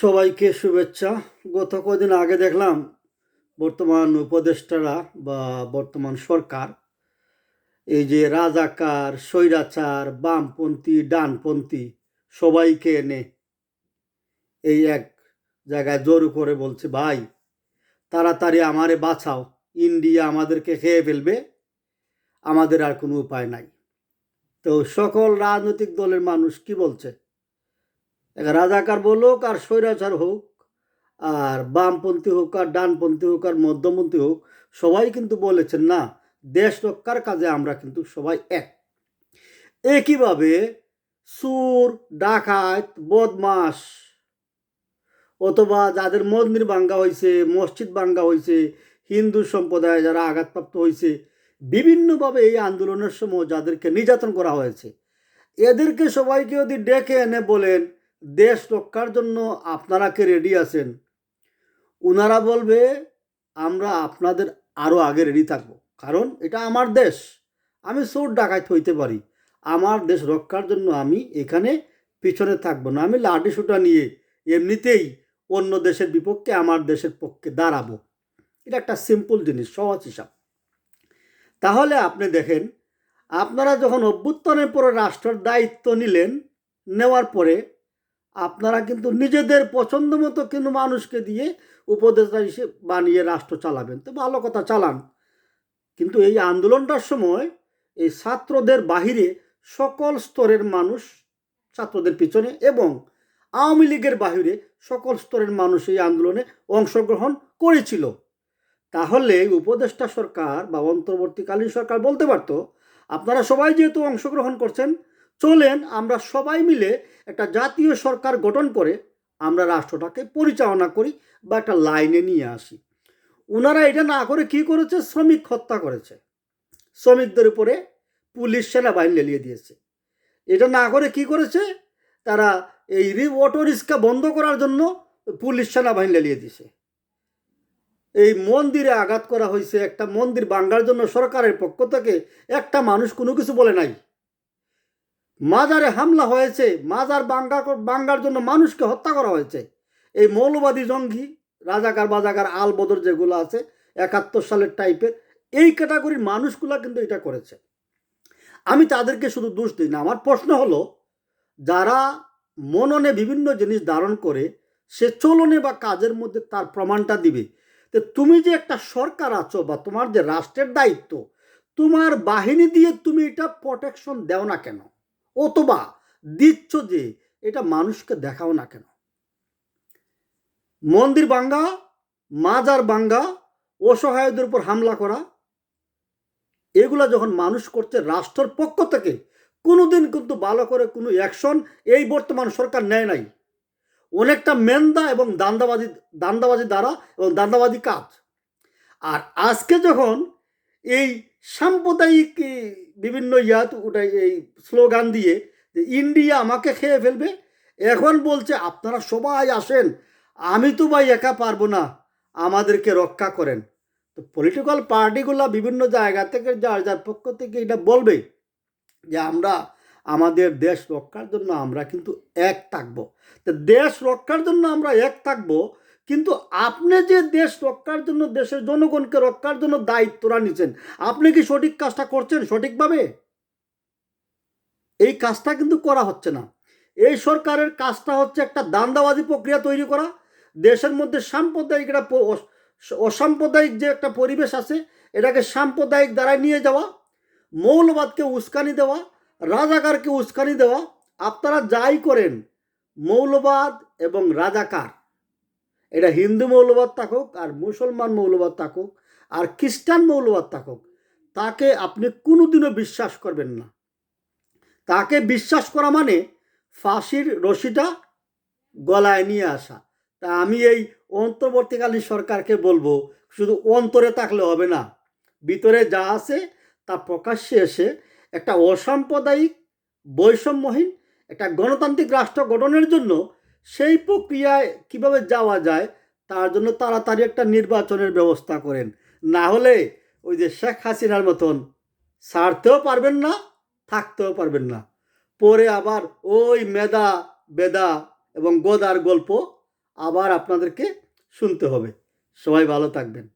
সবাইকে শুভেচ্ছা। গত কদিন আগে দেখলাম বর্তমান উপদেষ্টারা বা বর্তমান সরকার, এই যে রাজাকার, স্বৈরাচার, বামপন্থী, ডানপন্থী, সবাইকে এনে এই এক জায়গায় জোর করে বলছে, ভাই, তাড়াতাড়ি আমারে বাঁচাও। ইন্ডিয়া আমাদেরকে খেয়ে ফেলবে। আমাদের আর কোনো উপায় নাই। তো সকল রাজনৈতিক দলের মানুষ কি বলছে? রাজাকার বলুক আর স্বৈরাচার হোক, আর বামপন্থী হোক আর ডানপন্থী হোক আর মধ্যপন্থী হোক, সবাই কিন্তু বলেছেন, না, দেশ রক্ষার কাজে আমরা কিন্তু সবাই এক। একইভাবে সুর, ডাকাত বদমাস অথবা যাদের মন্দির ভাঙ্গা হয়েছে মসজিদ ভাঙ্গা হয়েছে হিন্দু সম্প্রদায় যারা আঘাতপ্রাপ্ত হয়েছে বিভিন্নভাবে এই আন্দোলনের সময় যাদেরকে নির্যাতন করা হয়েছে, এদেরকে সবাইকে যদি ডেকে এনে বলেন দেশ রক্ষার জন্য আপনারা কে রেডি আছেন? ওনারা বলবে, আমরা আপনাদের আরও আগে রেডি থাকব। কারণ এটা আমার দেশ। আমি চোর ডাকাত হইতে পারি। আমার দেশ রক্ষার জন্য আমি এখানে পিছনে থাকব না। আমি লাঠি সুটা নিয়ে এমনিতেই অন্য দেশের বিপক্ষে আমার দেশের পক্ষে দাঁড়াবো। এটা একটা সিম্পল জিনিস, সহজ হিসাব। তাহলে আপনি দেখেন, আপনারা যখন অভ্যুত্থানের পরে রাষ্ট্রের দায়িত্ব নিলেন, নেওয়ার পরে আপনারা কিন্তু নিজেদের পছন্দ মতো কিন্তু মানুষকে দিয়ে উপদেষ্টা হিসেবে বানিয়ে রাষ্ট্র চালাবেন। তো ভালো কথা, চালান। কিন্তু এই আন্দোলনটার সময় এই ছাত্রদের বাহিরে সকল স্তরের মানুষ, ছাত্রদের পিছনে এবং আওয়ামী লীগের বাহিরে সকল স্তরের মানুষ এই আন্দোলনে অংশগ্রহণ করেছিল। তাহলে উপদেষ্টা সরকার বা অন্তর্বর্তীকালীন সরকার বলতে পারতো, আপনারা সবাই যেহেতু অংশগ্রহণ করছেন চলেন আমরা সবাই মিলে একটা জাতীয় সরকার গঠন করে আমরা রাষ্ট্রটাকে পরিচালনা করি বা একটা লাইনে নিয়ে আসি। ওনারা এটা না করে কি করেছে? শ্রমিক হত্যা করেছে। শ্রমিকদের উপরে পুলিশ সেনাবাহিনী লেলিয়ে দিয়েছে। এটা না করে কি করেছে? তারা এই রি, অটো রিক্সা বন্ধ করার জন্য পুলিশ সেনাবাহিনী লেলিয়ে দিয়েছে। এই মন্দিরে আঘাত করা হয়েছে, একটা মন্দির ভাঙ্গার জন্য সরকারের পক্ষ থেকে একটা মানুষ কোনো কিছু বলে নাই। মাজারে হামলা হয়েছে, মাজার বাঙ্গা বাঙ্গার জন্য মানুষকে হত্যা করা হয়েছে। এই মৌলবাদী জঙ্গি, রাজাকার বাজাকার আল বদর যেগুলো আছে, একাত্তর সালের টাইপের এই ক্যাটাগরির মানুষগুলো কিন্তু এটা করেছে। আমি তাদেরকে শুধু দোষ দিই না, আমার প্রশ্ন হলো, যারা মননে বিভিন্ন জিনিস ধারণ করে, সে চলনে বা কাজের মধ্যে তার প্রমাণটা দিবে। তো তুমি যে একটা সরকার আছো বা তোমার যে রাষ্ট্রের দায়িত্ব, তোমার বাহিনী দিয়ে তুমি এটা প্রোটেকশন দেও না কেন? অথবা দিচ্ছ যে এটা মানুষকে দেখাও না কেন? মন্দির বাঙ্গা মাজার বাঙ্গা অসহায়দের উপর হামলা করা, এগুলা যখন মানুষ করছে রাষ্ট্রের পক্ষ থেকে, কোনোদিন কিন্তু ভালো করে কোনো অ্যাকশন এই বর্তমান সরকার নেয় নাই। অনেকটা মেন্দা এবং দান্দাবাজি দান্দাবাজি দ্বারা এবং দান্দাবাজি কাজ। আর আজকে যখন এই সাম্প্রদায়িক বিভিন্ন ইয়াত ওটা এই স্লোগান দিয়ে যে ইন্ডিয়া আমাকে খেয়ে ফেলবে। এখন বলছে, আপনারা সবাই আসেন, আমি তো ভাই একা পারব না, আমাদেরকে রক্ষা করেন। তো পলিটিক্যাল পার্টিগুলো বিভিন্ন জায়গা থেকে, যার যার পক্ষ থেকে এটা বলবে যে, আমরা, আমাদের দেশ রক্ষার জন্য আমরা কিন্তু এক থাকব। তো দেশ রক্ষার জন্য আমরা এক থাকব কিন্তু আপনি যে দেশ রক্ষার জন্য, দেশের জনগণকে রক্ষার জন্য দায়িত্বরা নিচ্ছেন আপনি কি সঠিক কাজটা করছেন সঠিকভাবে? এই কাজটা কিন্তু করা হচ্ছে না। এই সরকারের কাজটা হচ্ছে একটা দান্দাবাজি প্রক্রিয়া তৈরি করা। দেশের মধ্যে সাম্প্রদায়িক একটা অসাম্প্রদায়িক যে একটা পরিবেশ আছে, এটাকে সাম্প্রদায়িক দ্বারায় নিয়ে যাওয়া, মৌলবাদকে উস্কানি দেওয়া, রাজাকারকে উস্কানি দেওয়া, আপনারা যাই করেন, মৌলবাদ এবং রাজাকার। এটা হিন্দু মৌলবাদ থাকুক আর মুসলমান মৌলবাদ থাকুক আর খ্রিস্টান মৌলবাদ থাকুক, তাকে আপনি কোনোদিনও বিশ্বাস করবেন না। তাকে বিশ্বাস করা মানে ফাঁসির রশিটা গলায় নিয়ে আসা। তা আমি এই অন্তর্বর্তীকালীন সরকারকে বলব, শুধু অন্তরে থাকলে হবে না, ভিতরে যা আছে তা প্রকাশ্যে এসে একটা অসাম্প্রদায়িক বৈষম্যহীন, একটা গণতান্ত্রিক রাষ্ট্র গঠনের জন্য সেই প্রক্রিয়ায় কীভাবে যাওয়া যায়, তার জন্য তাড়াতাড়ি একটা নির্বাচনের ব্যবস্থা করেন। না হলে ওই যে শেখ হাসিনার মতন সারতেও পারবেন না, থাকতেও পারবেন না। পরে আবার ওই মেদা বেদা এবং গোদার গল্প আবার আপনাদেরকে শুনতে হবে। সবাই ভালো থাকবেন।